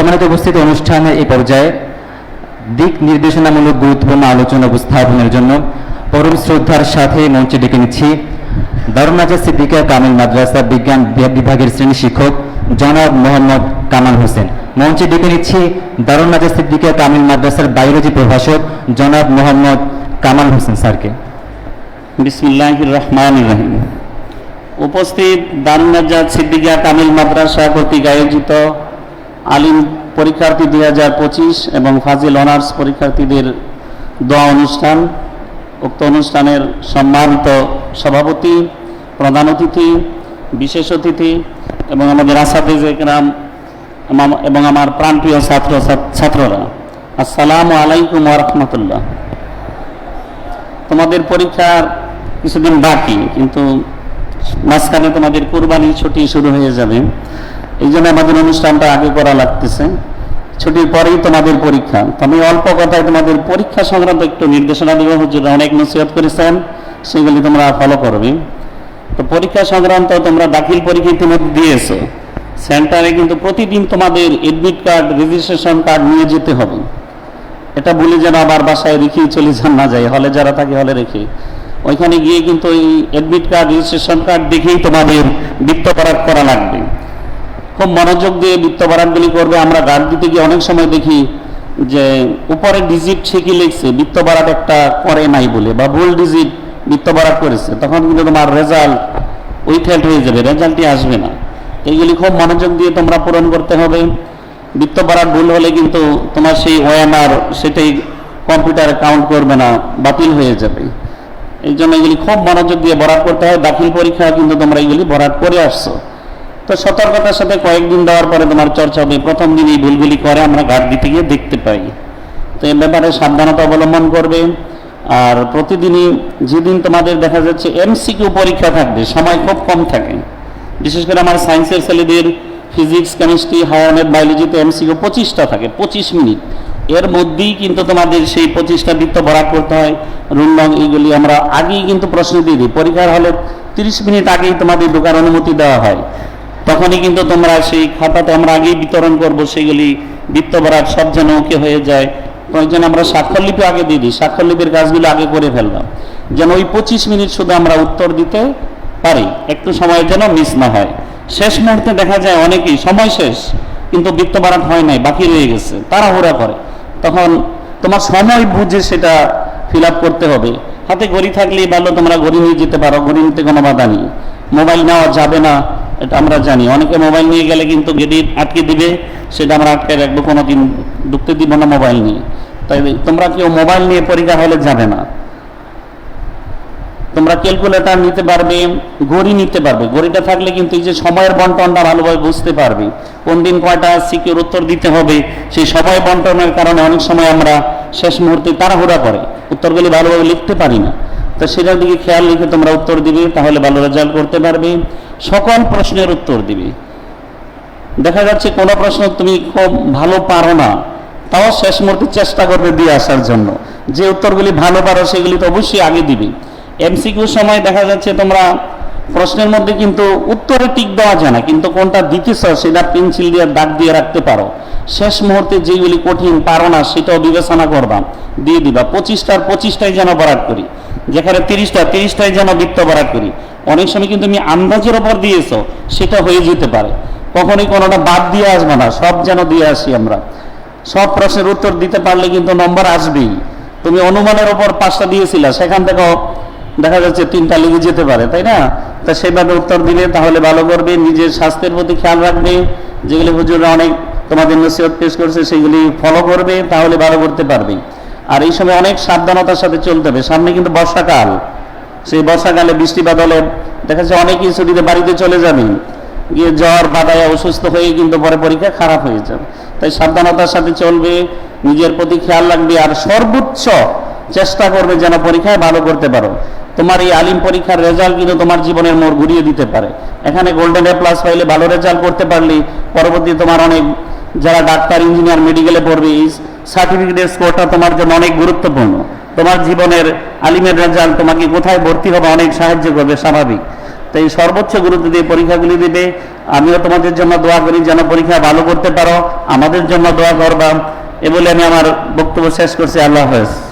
সম্মানিত উপস্থিত অনুষ্ঠানে এই পর্যায়ে দিক নির্দেশনামূলক গুরুত্বপূর্ণ আলোচনা উপস্থাপনের জন্য পরম শ্রদ্ধার সাথে মঞ্চে ডেকে নিচ্ছি দারুনাজা সিদ্দিকা কামিল মাদ্রাসা বিজ্ঞান বিভাগের শ্রেণি শিক্ষক জনাব মোহাম্মদ কামাল হোসেন। মঞ্চে ডেকে নিচ্ছি দারুনাজা সিদ্দিকা কামিল মাদ্রাসার বায়োলজি প্রভাষক জনাব মোহাম্মদ কামাল হোসেন স্যারকে। বিসমিল্লাহ রহমান রহিম। উপস্থিত দারুনাজাদ সিদ্দিকা কামিল মাদ্রাসা কর্তৃক আয়োজিত আলিম পরীক্ষার্থী দুই হাজার পঁচিশ এবং ফাজিল অনার্স পরীক্ষার্থীদের দোয়া অনুষ্ঠান, উক্ত অনুষ্ঠানের সম্মানিত সভাপতি, প্রধান অতিথি, বিশেষ অতিথি এবং আমাদের আসাদিজ একরাম এবং আমার প্রাণপ্রিয় ছাত্র ছাত্ররা। আসসালামু আলাইকুম রহমতুল্লাহ। তোমাদের পরীক্ষার কিছুদিন বাকি, কিন্তু মাঝখানে তোমাদের কোরবানির ছুটি শুরু হয়ে যাবে। এই জন্য আমাদের অনুষ্ঠানটা আগে করা লাগতেছে। ছুটির পরেই তোমাদের পরীক্ষা। আমি অল্প কথায় তোমাদের পরীক্ষা সংক্রান্ত একটু নির্দেশনা দেবো। হুজুর অনেক নসিহত করেছেন, সেগুলি তোমরা ফলো করবে। তো পরীক্ষা সংক্রান্ত তোমরা দাখিল পরীক্ষা ইতিমধ্যে দিয়েছ। সেন্টারে কিন্তু প্রতিদিন তোমাদের এডমিট কার্ড রেজিস্ট্রেশন কার্ড নিয়ে যেতে হবে। এটা ভুলে যেন আবার বাসায় রেখেই চলে যান না যায় হলে যারা থাকে হলে রেখে। ওইখানে গিয়ে কিন্তু এই অ্যাডমিট কার্ড রেজিস্ট্রেশন কার্ড দেখেই তোমাদের বৃত্তপারাট করা লাগবে। খুব মনোযোগ দিয়ে বৃত্ত বৃত্তপারাটগুলি করবে। আমরা গার্ড দিতে গিয়ে অনেক সময় দেখি যে উপরে ডিজিট ঠিকই লিখছে বৃত্তপারাট একটা করে নাই বলে বা ভুল ডিজিট বৃত্তপারাট করেছে। তখন কিন্তু তোমার রেজাল্ট উইথহেল্ড হয়ে যাবে রেজাল্টই আসবে না। এইগুলি খুব মনোযোগ দিয়ে তোমরা পূরণ করতে হবে। বৃত্ত বাড়ার ভুল হলে কিন্তু তোমার সেই ওএমআর সেটাই কম্পিউটারে কাউন্ট করবে না, বাতিল হয়ে যাবে। এই জন্য এগুলি খুব মনোযোগ দিয়ে বরাদ করতে হয়। দাখিল পরীক্ষা কিন্তু তোমরা এগুলি বরাদ করে আসছো। তো সতর্কতার সাথে কয়েকদিন দেওয়ার পরে তোমার চর্চা হবে। প্রথম দিন এই ভুলগুলি করে আমরা ঘাট দিতে গিয়ে দেখতে পাই। তো এ ব্যাপারে সাবধানতা অবলম্বন করবে। আর প্রতিদিনই যেদিন তোমাদের দেখা যাচ্ছে এমসিকিউ পরীক্ষা থাকবে, সময় খুব কম থাকে। বিশেষ করে আমার সায়েন্সের ছেলেদের ফিজিক্স, কেমিস্ট্রি, হায়ার বায়োলজিতে এমসিকিউ পঁচিশটা থাকে, পঁচিশ মিনিট। এর মধ্যেই কিন্তু তোমাদের সেই পঁচিশটা বৃত্ত ভরা করতে হয়। রুম রং এইগুলি আমরা আগেই কিন্তু প্রশ্ন দিয়ে দিই। পরীক্ষার হলে তিরিশ মিনিট আগেই তোমাদের ঢোকার অনুমতি দেওয়া হয়। তখনই কিন্তু তোমরা সেই খাতাতে আমরা আগেই বিতরণ করব, সেগুলি বরাদ সব যেন ওকে হয়ে যায়। প্রয়োজন আমরা স্বাক্ষরলিপি আগে দিয়ে দিই স্বাক্ষরলিপির কাজগুলো আগে করে ফেললাম। যেন ওই পঁচিশ মিনিট শুধু আমরা উত্তর দিতে পারি, একটু সময়ের যেন মিস না হয়। শেষ মুহূর্তে দেখা যায় অনেকেই, সময় শেষ, কিন্তু বৃত্ত বাড়াট হয় নাই, বাকি রয়ে গেছে, তাড়াহুড়া করে। তখন তোমার সময় বুঝে সেটা ফিল করতে হবে। হাতে ঘড়ি থাকলেই ভালো, তোমরা ঘড়ি নিয়ে যেতে পারো, ঘড়ি নিতে কোনো বাধা নেই। মোবাইল নেওয়া যাবে না এটা আমরা জানি। অনেকে মোবাইল নিয়ে গেলে কিন্তু গেট আটকে দিবে, সেটা আমরা আটকে রাখব কোনো দিন ঢুকতে দিব না মোবাইল নিয়ে। তাই তোমরা কেউ মোবাইল নিয়ে পরীক্ষা হলে যাবে না। তোমরা ক্যালকুলেটার নিতে পারবে, ঘড়ি নিতে পারবে। ঘড়িটা থাকলে কিন্তু এই যে সময়ের বন্টনটা ভালোভাবে বুঝতে পারবে। কোন দিন কয়টা সিকিউর উত্তর দিতে হবে, সেই সময় বন্টনের কারণে অনেক সময় আমরা শেষ মুহূর্তে তাড়াহুড়া করে, উত্তরগুলি ভালোভাবে লিখতে পারি না। তো সেটার দিকে খেয়াল রেখে তোমরা উত্তর দিবে, তাহলে ভালো রেজাল্ট করতে পারবে। সকল প্রশ্নের উত্তর দিবে। দেখা যাচ্ছে কোনো প্রশ্ন তুমি খুব ভালো পারো না, তাও শেষ মুহূর্তে চেষ্টা করবে দিয়ে আসার জন্য। যে উত্তরগুলি ভালো পারো সেগুলি তো অবশ্যই আগে দিবে। এমসিকিউ সময় দেখা যাচ্ছে তোমরা প্রশ্নের মধ্যে কিন্তু উত্তরে টিক দেওয়া যায় না, কিন্তু কোনটা দিতেছ সেটা পেন্সিল দিয়ে দাগ দিয়ে রাখতে পারো। শেষ মুহূর্তে যেগুলি কঠিন পারো না, সেটাও বিবেচনা করবা, দিয়ে দিবা। পঁচিশটার পঁচিশটাই যেন বরাদ করি। যেখানে তিরিশটা তিরিশটায় যেন বৃত্ত বরাদ করি। অনেক সময় কিন্তু তুমি আন্দাজের ওপর দিয়েছ, সেটা হয়ে যেতে পারে। কখনোই কোনোটা বাদ দিয়ে আসব না, সব যেন দিয়ে আসি আমরা। সব প্রশ্নের উত্তর দিতে পারলে কিন্তু নম্বর আসবেই। তুমি অনুমানের ওপর পাঁচটা দিয়েছিলা, সেখান থেকেও দেখা যাচ্ছে তিনটা লেগে যেতে পারে, তাই না? তা সেভাবে উত্তর দিলে তাহলে ভালো করবে, নিজের স্বাস্থ্যের প্রতি খেয়াল রাখবে। যেগুলি হুজুরা অনেক তোমাদের নসিহত পেশ করছে, সেগুলি ফলো করবে, তাহলে ভালো করতে পারবে আর এই সময় অনেক সাবধানতার সাথে চলতে হবে। সামনে কিন্তু বর্ষাকাল। সেই বর্ষাকালে বৃষ্টি বাদলে দেখা যাচ্ছে অনেকেই ছুটিতে বাড়িতে চলে যাবে। গিয়ে জ্বর বাদায় অসুস্থ হয়ে কিন্তু পরে পরীক্ষা খারাপ হয়ে যাবে। তাই সাবধানতার সাথে চলবে, নিজের প্রতি খেয়াল রাখবে আর সর্বোচ্চ চেষ্টা করবে যেন পরীক্ষায় ভালো করতে পারো। তোমার এই আলিম পরীক্ষার রেজাল্ট কিন্তু তোমার জীবনের মোড় ঘুরিয়ে দিতে পারে। এখানে গোল্ডেন এ প্লাস পাইলে ভালো রেজাল্ট করতে পারলে পরবর্তী তোমার অনেক, যারা ডাক্তার ইঞ্জিনিয়ার মেডিকেলে পড়বে সার্টিফিকেটের স্কোরটা তোমার জন্য অনেক গুরুত্বপূর্ণ। তোমার জীবনের আলিমের রেজাল্ট তোমাকে কোথায় ভর্তি হবে অনেক সাহায্য করবে, স্বাভাবিক। তাই সর্বোচ্চ গুরুত্ব দিয়ে পরীক্ষাগুলি দিবে। আমিও তোমাদের জন্য দোয়া করি যেন পরীক্ষা ভালো করতে পারো। আমাদের জন্য দোয়া করবা। এ বলে আমি আমার বক্তব্য শেষ করছি। আল্লাহ হাফেজ।